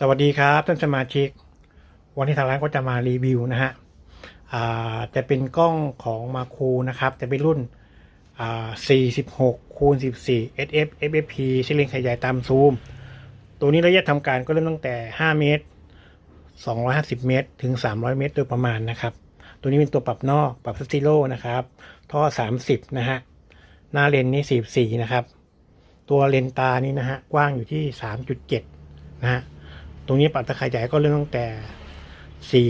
สวัสดีครับท่านสมาชิก วันนี้ทางร้านก็จะมารีวิวนะฮะอ่าจะเป็นกล้องของมาคูนะครับ จะเป็นรุ่น 46คูณ14 SF FFP ใช้เลนส์ขยายตามซูม ตัวนี้ระยะทำการก็เริ่มตั้งแต่ 5 เมตร 250 เมตร ถึง 300 เมตร โดยประมาณนะครับ ตัวนี้เป็นตัวปรับนอกปรับสติโลนะครับ ท่อ 30 นะฮะ หน้าเลนส์นี่44 นะครับ ตัวเลนส์ตานี่นะฮะ กว้างอยู่ที่ 3.7 นะฮะ ตรงนี้ปรับตะขยายก็เริ่มตั้งแต่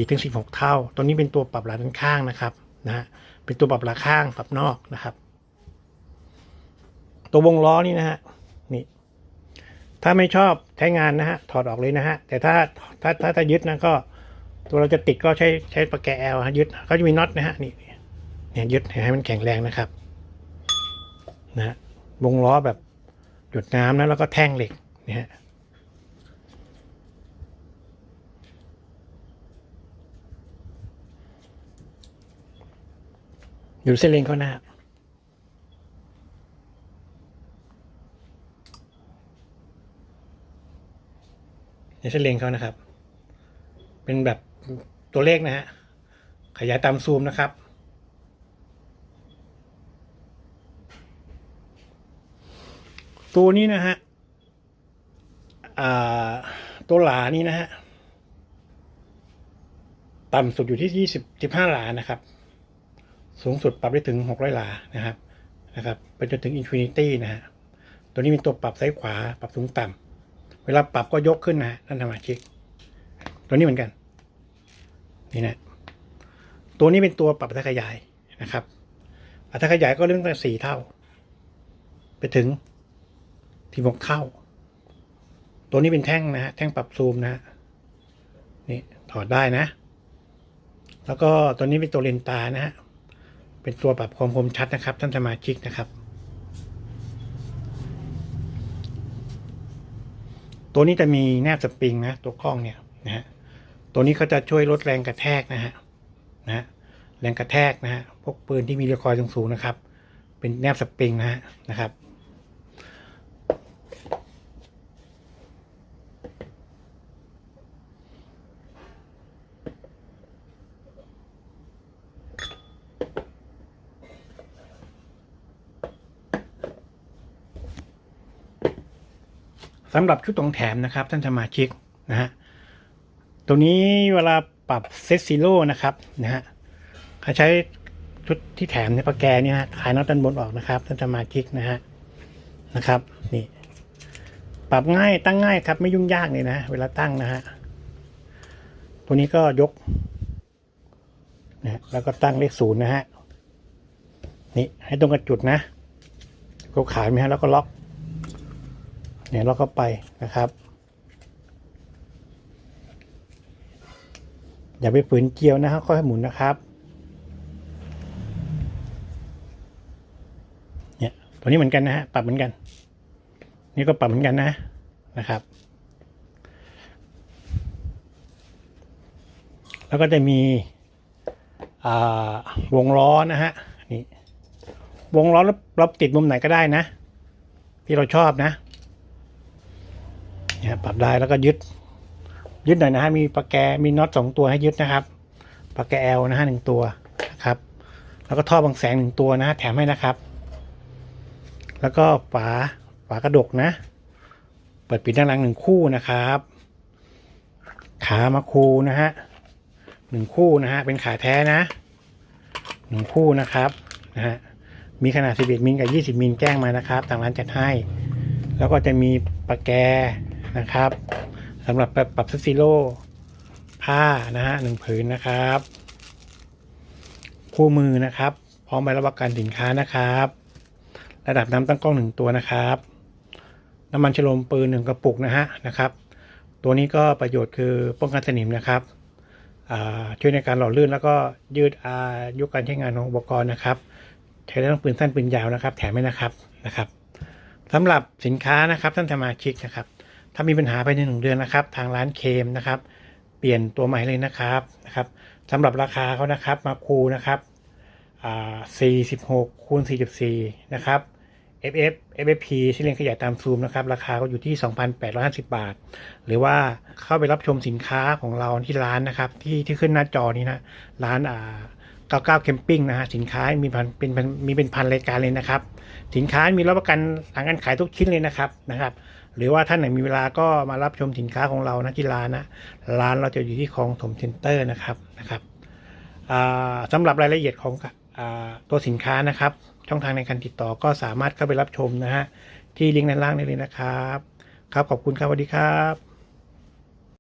4 ถึง 16 เท่าตัวนี้เป็นตัวปรับหลังด้านข้างนะครับนะฮะเป็นตัวปรับหลังข้างปรับนอกนะครับ ตัววงล้อนี่นะฮะนี่ถ้าไม่ชอบใช้งานนะฮะถอดออกเลยนะฮะแต่ถ้าถ้าถ้าถ้ายึดนะก็ ตัวเราจะติดก็ใช้ใช้ปากแกแอลฮะยึดก็จะมีน็อตนะฮะนี่เนี่ยยึดให้มันแข็งแรงนะครับนะฮะวงล้อแบบหยดน้ำนะแล้วก็แท่งเหล็กเนี่ย อยู่เส้นเลนข้าหน้า ในเส้นเลนเขานะครับ เป็นแบบตัวเลขนะฮะ ขยายตามซูมนะครับ ตัวนี้นะฮะตัวหลานี่นะฮะ ต่ำสุดอยู่ที่ยี่สิบสิบห้าหลานะครับ สูงสุดปรับได้ถึง 600 ลานะครับนะครับไปจนถึงอินฟินิตี้นะฮะตัวนี้มีตัวปรับซ้ายขวาปรับสูงต่ำเวลาปรับก็ยกขึ้นนะฮะท่านสมาชิก ตัวนี้เหมือนกัน นี่นะตัวนี้เป็นตัวปรับอัตราขยายนะครับ อัตราขยายก็เริ่มตั้งแต่สี่เท่า ไปถึงที่หกเท่า ตัวนี้เป็นแท่งนะฮะแท่งปรับซูมนะฮะนี่ถอดได้นะ แล้วก็ตัวนี้เป็นตัวเลนส์ตานะฮะ เป็นตัวปรับความคมชัดนะครับ ท่านสมาชิกนะครับ ตัวนี้จะมีแนบสปริงนะ ตัวกล้องเนี่ยนะฮะตัวนี้เขาจะช่วยลดแรงกระแทกนะฮะนะฮะแรงกระแทกนะฮะพวกปืนที่มีเรียคอยสูงๆนะครับ เป็นแนบสปริงนะฮะนะครับ สำหรับชุดตรงแถมนะครับท่านสมาชิกนะฮะตัวนี้เวลาปรับเซตซีโร่นะครับนะฮะเขาใช้ชุดที่แถมในปากแกเนี่ยฮะขายน็อตด้านบนออกนะครับท่านสมาชิกนะฮะนะครับนี่ปรับง่ายตั้งง่ายครับไม่ยุ่งยากเลยนะ เวลาตั้งนะฮะตัวนี้ก็ยกนะฮะแล้วก็ตั้งเลขศูนย์นะฮะนี่ให้ตรงกับจุดนะก็ขายไหมฮะแล้วก็ล็อก เนี่ยเราก็ไปนะครับ อย่าไปฝืนเกี่ยวนะครับค่อยๆหมุนนะครับเนี่ยตัวนี้เหมือนกันนะฮะปรับเหมือนกัน นี่ก็ปรับเหมือนกันนะนะครับ แล้วก็จะมีวงล้อนะฮะนี่วงล้อราเราติดมุมไหนก็ได้นะ ที่เราชอบนะ เนี่ยปรับได้แล้วก็ยึด ยึดหน่อยนะฮะมีปากแกมีน็อตสองตัวให้ยึดนะครับปากแกแอลนะฮะหนึ่งตัวนะครับ แล้วก็ท่อบางแสงหนึ่งตัวนะฮะแถมให้นะครับ แล้วก็ฝาฝากระดกนะ เปิดปิดด้านหลังหนึ่งคู่นะครับ ขามาคูนะฮะหนึ่งคู่นะฮะเป็นขาแท้นะหนึ่งคู่นะครับนะฮะมีขนาด 11 มิลกับ 20 มิลแจ้งมานะครับ ทางร้านจัดให้ แล้วก็จะมีปากแก นะครับสำหรับปรับปรับซิโลผ้านะฮะหนึ่งผืนนะครับ คู่มือนะครับ พร้อมใบรับประกันสินค้านะครับ ระดับน้ำตั้งกล้องหนึ่งตัวนะครับ น้ำมันฉลมปืนหนึ่งกระปุกนะฮะนะครับ ตัวนี้ก็ประโยชน์คือป้องกันสนิมนะครับช่วยในการหล่อลื่นแล้วก็ยืดอายุการใช้งานของอุปกรณ์นะครับใช้ได้ทั้งปืนสั้นปืนยาวนะครับ แถมให้นะครับนะครับสำหรับสินค้านะครับท่านสมาชิกนะครับ ถ้ามีปัญหาภายในหนึ่งเดือนนะครับ ทางร้านเคมนะครับ เปลี่ยนตัวใหม่เลยนะครับนะครับสำหรับราคาเขานะครับมาคูนะครับอ่า46คูณ44 นะครับ FF FFP ที่เรียนขยายตามซูมนะครับ ราคาก็อยู่ที่ 2,850 บาท หรือว่าเข้าไปรับชมสินค้าของเราที่ร้านนะครับ ที่ที่ขึ้นหน้าจอนี้นะ ร้านอ่า99เคมปิ้งนะฮะสินค้ามีพันเป็นพันมีเป็นพันรายการเลยนะครับ สินค้ามีรับประกันหลังการขายทุกชิ้นเลยนะครับนะครับ หรือว่าท่านไหนมีเวลาก็มารับชมสินค้าของเรานะที่ร้านนะร้านเราจะอยู่ที่คลองถมเซ็นเตอร์นะครับนะครับสำหรับรายละเอียดของอตัวสินค้านะครับ ช่องทางในการติดต่อก็สามารถเข้าไปรับชมนะฮะที่ลิงก์ด้านล่างได้เลยนะครับ ครับขอบคุณครับสวัสดีครับ